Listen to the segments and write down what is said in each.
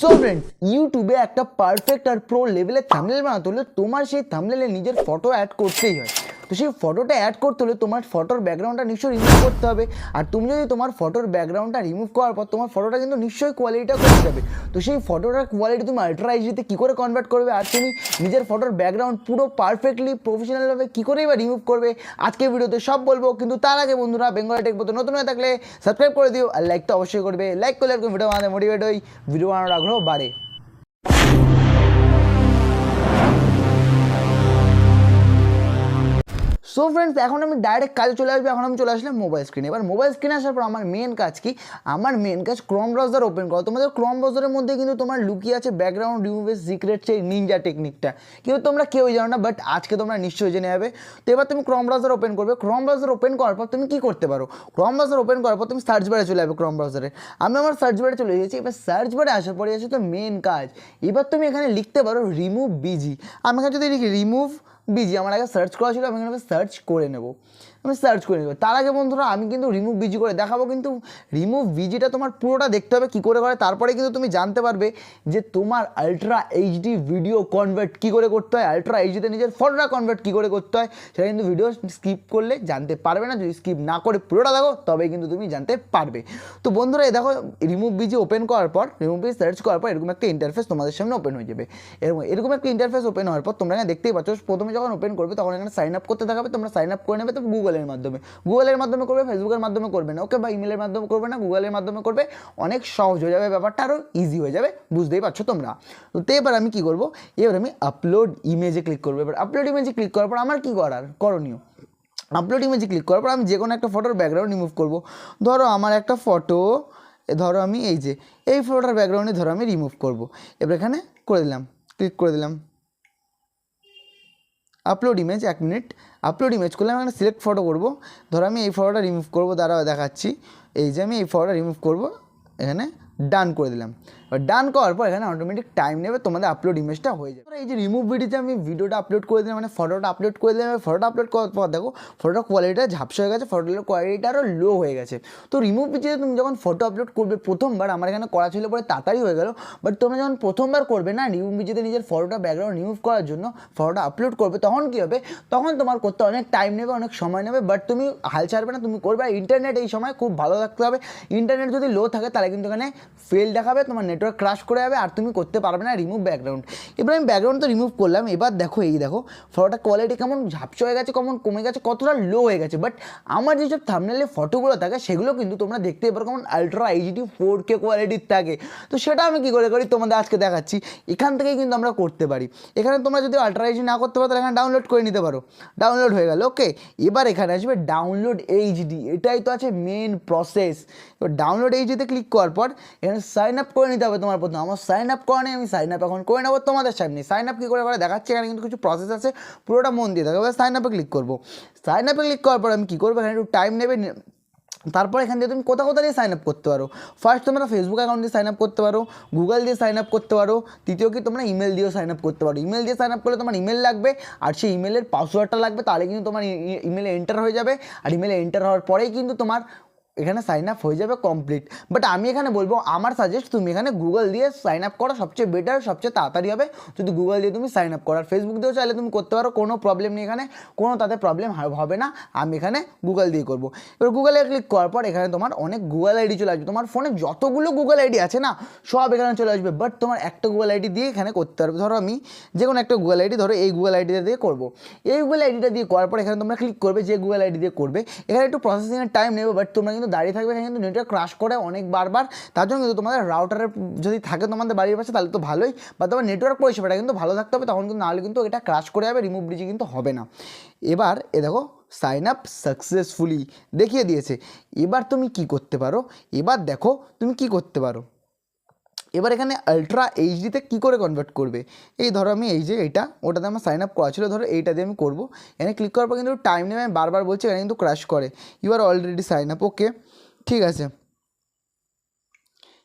So ইউটিউবে একটা perfect আর প্রো লেভেলের থামলেল বানাতে হলে তোমার সেই থামলেলে নিজের ফটো অ্যাড করতেই হয়। তো সেই ফটোটা অ্যাড করতে হলে তোমার ফটোর ব্যাকগ্রাউন্ডটা নিশ্চয়ই রিমুভ করতে হবে। আর তুমি যদি তোমার ফটোর ব্যাকগ্রাউন্ডটা রিমুভ করার পর তোমার ফটোটা কিন্তু নিশ্চয়ই কোয়ালিটিটা কমে যাবে। তো সেই ফটোটার কোয়ালিটি তুমি আলট্রা এইচডিতে কী করে কনভার্ট করবে? আর তুমি নিজের ফটোর ব্যাকগ্রাউন্ড পুরো পারফেক্টলি প্রফেশনালভাবে কী করেই বা রিমুভ করবে? আজকে ভিডিওতে সব বলব। কিন্তু তার আগে বন্ধুরা বেঙ্গল টেক মতো নতুন হয়ে থাকলে সাবস্ক্রাইব করে দিও। আর লাইক তো অবশ্যই করবে। লাইক করলে এরকম ভিডিও বানাতে মোটিভেট হই। ভিডিও বানানোর আগ্রহ বাড়ে। সো ফ্রেন্ডস এখন আমি ডাইরেক্ট কাজে চলে আসব, এখন আমি চলে আসলাম মোবাইল স্ক্রিনে এবার মোবাইল স্ক্রিনে আসার পর আমার মেন কাজ কি? আমার মেন কাজ ক্রম ব্রাউজার ওপেন করা। তোমাদের ক্রম ব্রাউজারের মধ্যে কিন্তু তোমার লুকিয়ে আছে ব্যাকগ্রাউন্ড রিমুভের সিক্রেট সেই নিনজা টেকনিকটা কিন্তু তোমরা কেউই জানো না বাট আজকে তোমরা নিশ্চয়ই জেনে যাবে। তো এবার তুমি ক্রম ব্রাউজার ওপেন করবে। ক্রম ব্রাউজার ওপেন করার পর তুমি কি করতে পারো? ক্রম ব্রাউজার ওপেন করার পর তুমি সার্চ বারে চলে যাবে ক্রম ব্রাউজারে আমি আমার সার্চ বারে চলে গেছি এবার সার্চ বারে আসার পরে আছে তো মেন কাজ। এবার তুমি এখানে লিখতে পারো রিমুভ বিজি আমি এখানে যদি লিখি রিমুভ বিজি আমার আগে সার্চ করা ছিল আমি এখানে সার্চ করে নেব। আমি সার্চ করে নেব। তার আগে বন্ধুরা, আমি কিন্তু রিমুভ বিজি করে দেখাবো, কিন্তু রিমুভ বিজিটা তোমার পুরোটা দেখতে হবে, কী করে করে। তারপরে কিন্তু তুমি জানতে পারবে যে তোমার আলট্রা এইচডি ভিডিও কনভার্ট কী করে করতে হয় আলট্রা এইচডিতে নিজের ফটোটা কনভার্ট কী করে করতে হয়, সেটা কিন্তু ভিডিও স্কিপ করলে জানতে পারবে না। যদি স্কিপ না করে পুরোটা দেখো, তবেই কিন্তু তুমি জানতে পারবে। তো বন্ধুরা, এই দেখো রিমুভ বিজি ওপেন করার পর রিমুভ বিজি সার্চ করার পর এরকম একটা ইন্টারফেস তোমাদের সামনে ওপেন হয়ে যাবে। এরকম এরকম একটা ইন্টারফেস ওপেন হওয়ার পর তোমরা এখানে দেখতেই পাচ্ছ, প্রথমে যখন ওপেন করবে, তখন এখানে সাইন আপ করতে থাকবে তোমরা সাইন আপ করে নেবে, তো গুগলের মাধ্যমে। গুগলের মাধ্যমে করবে ফেসবুকের মাধ্যমে করবে না। ওকে বা ইমেলের মাধ্যমে করবে না গুগলের মাধ্যমে করবে। অনেক সহজ হয়ে যাবে, ব্যাপারটা আরও ইজি হয়ে যাবে। বুঝতেই পারছ তোমরা? তো এবার আমি কী করব? এবার আমি আপলোড ইমেজে ক্লিক করব। এবার আপলোড ইমেজে ক্লিক করার পর আমার কী করার? করণীয়। আপলোড ইমেজে ক্লিক করার পর আমি যে কোনো একটা ফটোর ব্যাকগ্রাউন্ড রিমুভ করব। ধরো আমার একটা ফটো ধরো আমি এই যে, এই ফটোটার ব্যাকগ্রাউন্ডে ধরো আমি রিমুভ করব। এবার এখানে করে দিলাম ক্লিক করে দিলাম। আপলোড ইমেজ এক মিনিট আপলোড ইমেজ করলে আমি এখানে সিলেক্ট ফটো করব। ধরো আমি এই ফটোটা রিমুভ করব, দাঁড়াও দেখাচ্ছি। এই যে আমি এই ফটোটা রিমুভ করব, এখানে ডান করে দিলাম। এবার ডান করার পর এখানে অটোমেটিক টাইম নেবে, তোমাদের আপলোড ইমেজটা হয়ে যাবে। এই যে রিমুভ ভিডিওতে আমি ভিডিওটা আপলোড করে দিলাম মানে ফটোটা আপলোড করে দিলাম ফটোটা আপলোড করার পর দেখো ফটোটা কোয়ালিটিটা ঝাপসা হয়ে গেছে ফটোটার কোয়ালিটিটা আরও লো হয়ে গেছে। তো রিমুভ ভিডিওতে তুমি যখন ফটো আপলোড করবে প্রথমবার, আমার এখানে করা ছিল পরে তাড়াতাড়ি হয়ে গেল বাট তোমরা যখন প্রথমবার করবে না রিমুভ ভিডিওতে নিজের ফটোটা ব্যাকগ্রাউন্ড রিমুভ করার জন্য ফটোটা আপলোড করবে, তখন কী হবে? তখন তোমার করতে অনেক টাইম নেবে, অনেক সময় নেবে বাট তুমি হাল ছাড়বে না, তুমি করবে। আর ইন্টারনেট এই সময় খুব ভালো থাকতে হবে। ইন্টারনেট যদি লো থাকে, তাহলে কিন্তু এখানে ফেল দেখাবে, তোমার নেটওয়ার্ক ক্রাশ করে যাবে, আর তুমি করতে পারবে না রিমুভ ব্যাকগ্রাউন্ড এবার আমি ব্যাকগ্রাউন্ড তো রিমুভ করলাম, এবার দেখো এই দেখো ফটোটা কোয়ালিটি কেমন, ঝাপসা হয়ে গেছে, কেমন কমে গেছে, কতটা লো হয়ে গেছে। বাট আমার যেসব থামনেলে ফটোগুলো থাকে, সেগুলো কিন্তু তোমরা দেখতে পারো, কেমন আলট্রা এইচডি ফোর কে কোয়ালিটির থাকে। তো সেটা আমি কী করে করি, তোমাদের আজকে দেখাচ্ছি। এখান থেকেই কিন্তু আমরা করতে পারি। এখানে তোমরা যদি আলট্রা এইচডি না করতে পারো, তাহলে এখানে ডাউনলোড করে নিতে পারো। ডাউনলোড হয়ে গেল ওকে এবার এখানে আসবে ডাউনলোড এইচডি এটাই তো আছে মেন প্রসেস এবার ডাউনলোড এইচডিতে ক্লিক করার পর এখানে সাইন আপ করে নিতে হবে তোমার প্রথমে আমার সাইন আপ করা নেই আমি সাইন আপ এখন করে নেব তোমাদের সামনে সাইন আপ কী করে করে দেখাচ্ছি এখানে কিন্তু কিছু প্রসেস আছে পুরোটা মন দিয়ে এবার সাইন আপে ক্লিক করব সাইন আপে ক্লিক করার পর আমি কী করব এখানে একটু টাইম নেবে তারপর এখান থেকে তুমি কোথা কোথা দিয়ে সাইন আপ করতে পারো ফার্স্ট তোমরা ফেসবুক অ্যাকাউন্ট দিয়ে সাইন আপ করতে পারো গুগল দিয়ে সাইন আপ করতে পারো তৃতীয় কি তোমরা ইমেল দিয়েও সাইন আপ করতে পারো ইমেল দিয়ে সাইন আপ করলে তোমার ইমেল লাগবে আর সেই ইমেলের পাসওয়ার্ডটা লাগবে তাহলে কিন্তু তোমার ইমেলে এন্টার হয়ে যাবে আর ইমেলে এন্টার হওয়ার পরেই কিন্তু তোমার এখানে সাইন আপ হয়ে যাবে কমপ্লিট বাট আমি এখানে বলব, আমার সাজেস্ট তুমি এখানে গুগল দিয়ে সাইন আপ করা সবচেয়ে বেটার সবচেয়ে তাড়াতাড়ি হবে। যদি গুগল দিয়ে তুমি সাইন আপ করো আর ফেসবুক দিয়েও চাইলে তুমি করতে পারো, কোনো প্রবলেম নেই এখানে, কোনো তাতে প্রবলেম হবে না। আমি এখানে গুগল দিয়ে করব। এবার গুগলে ক্লিক করার পর এখানে তোমার অনেক গুগল আইডি চলে আসবে। তোমার ফোনে যতগুলো গুগল আইডি আছে না, সব এখানে চলে আসবে। বাট তোমার একটা গুগল আইডি দিয়ে এখানে করতে পারবে। ধরো আমি যে কোনো একটা গুগল আইডি ধরো এই গুগল আইডিটা দিয়ে করব। এই গুগল আইডিটা দিয়ে করার পর এখানে তোমরা ক্লিক করবে, যে গুগল আইডি দিয়ে করবে। এখানে একটু প্রসেসিংয়ের টাইম নেবে বাট তোমরা কিন্তু দাঁড়িয়ে থাকবে এখানে কিন্তু নেটওয়ার্ক ক্রাশ করে অনেক বারবার। তার জন্য কিন্তু তোমাদের রাউটারের যদি থাকে তোমাদের বাড়ির পাশে, তাহলে তো ভালোই। বা তোমার নেটওয়ার্ক পরিষেবাটা কিন্তু ভালো থাকতে হবে, তখন কিন্তু নাহলে কিন্তু এটা ক্রাশ করে যাবে রিমুভ ব্রিজে কিন্তু হবে না। এবার এ দেখো সাইন আপ সাকসেসফুলি দেখিয়ে দিয়েছে। এবার তুমি কি করতে পারো? এবার দেখো, তুমি কি করতে পারো? এবার এখানে আলট্রা এইচডিতে কী করে কনভার্ট করবে? এই ধরো আমি এই যে এইটা ওটাতে আমার সাইন আপ করা ছিল, ধরো এইটা দিয়ে আমি করব। এখানে ক্লিক করার পর কিন্তু টাইম নেবে, আমি বারবার বলছি, এখানে কিন্তু ক্র্যাশ করে। You are already sign up okay ঠিক আছে।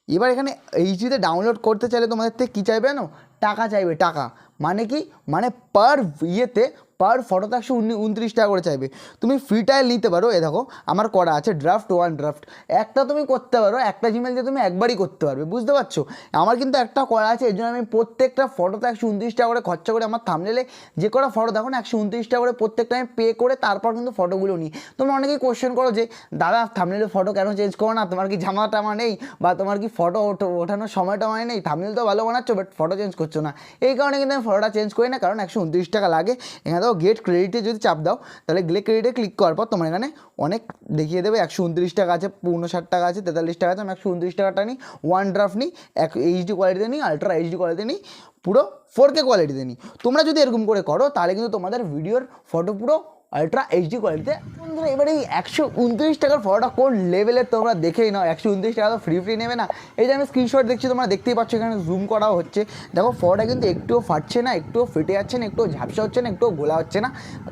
এবার এখানে এইচডিতে ডাউনলোড করতে চাইলে তোমাদের থেকে কী চাইবে জানো? টাকা চাইবে, টাকা। মানে কি? মানে পার ইয়েতে পার ফটোতে একশো উনত্রিশ টাকা করে চাইবে। তুমি ফ্রি ট্রায়াল নিতে পারো, এ দেখো, আমার করা আছে ড্রাফট ওয়ান ড্রাফট একটা তুমি করতে পারো, একটা জিমেল দিয়ে তুমি একবারই করতে পারবে, বুঝতে পারছ? আমার কিন্তু একটা করা আছে, এর জন্য আমি প্রত্যেকটা ফটোতে একশো উনত্রিশ টাকা করে খরচা করে আমার থামনেলে যে কটা ফটো দেখো না, একশো উনত্রিশ টাকা করে প্রত্যেকটা আমি পে করে তারপর কিন্তু ফটোগুলো নিই। তোমরা অনেকেই কোশ্চেন করো যে, দাদা থামনেলে ফটো কেন চেঞ্জ করো না? তোমার কি জামা টামা নেই? বা তোমার কি ফটো ওঠানোর সময় টময় নেই? থামনেল তো ভালো বানাচ্ছো বাট ফটো চেঞ্জ করছ না। এই কারণে কিন্তু আমি ফটোটা চেঞ্জ করি না, কারণ একশো উনত্রিশ টাকা লাগে। এখানে দেখো গেট ক্রেডিটে যদি চাপ দাও, তাহলে গ্লে ক্রেডিটে ক্লিক করার পর তোমার এখানে অনেক দেখিয়ে দেবে, একশো উনত্রিশ টাকা আছে ষাট টাকা আছে, তেতাল্লিশ টাকা আছে, আমি একশো উনত্রিশ টাকাটা নিই ওয়ান ড্রাফট নিই, এক এইচডি কোয়ালিটিতে নিই আলট্রা এইচডি কোয়ালিটিতে নিই, পুরো ফোর কে কোয়ালিটিতে নিই। তোমরা যদি এরকম করে করো, তাহলে কিন্তু তোমাদের ভিডিওর ফটো পুরো আলট্রা এইচডি কোয়ালিটিতে বন্ধুরা, এবারে এই একশো উনত্রিশ টাকার ফটোটা কোন লেভেলের তোমরা দেখেই নাও। একশো উনত্রিশ টাকা তো ফ্রি ফ্রি নেবে না। এই যে আমি স্ক্রিনশট দেখছি, তোমরা দেখতেই পাচ্ছ এখানে জুম করাও হচ্ছে। দেখো ফটোটা কিন্তু একটুও ফাটছে না, একটুও ফেটে যাচ্ছে না, একটুও ঝাপসা হচ্ছে না, একটুও গোলা হচ্ছে না।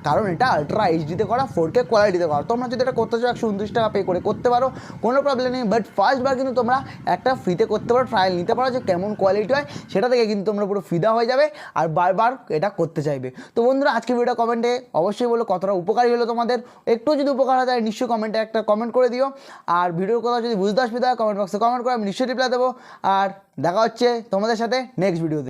কারণ এটা আলট্রা এইচডিতে করা ফোর কে কোয়ালিটিতে করা। তোমরা যদি এটা করতে চাও, একশো উনত্রিশ টাকা পে করে করতে পারো, কোনো প্রবলেম নেই। বাট ফার্স্টবার কিন্তু তোমরা একটা ফ্রিতে করতে পারো ট্রায়াল নিতে পারো যে কেমন কোয়ালিটি হয়, সেটা থেকে কিন্তু তোমরা পুরো ফিদা হয়ে যাবে আর বারবার এটা করতে চাইবে। তো বন্ধুরা আজকে ভিডিও কমেন্টে অবশ্যই বলো কতটা উপকারী হলো তোমাদের, একটু যদি উপকার হয় তাহলে নিশ্চয়ই কমেন্টে একটা কমেন্ট করে দিও। আর ভিডিওর কথা যদি বুঝতে অসুবিধা হয় কমেন্ট বক্সে কমেন্ট করে আমি নিশ্চয়ই রিপ্লাই দেবো। আর দেখা হচ্ছে তোমাদের সাথে নেক্সট ভিডিওতে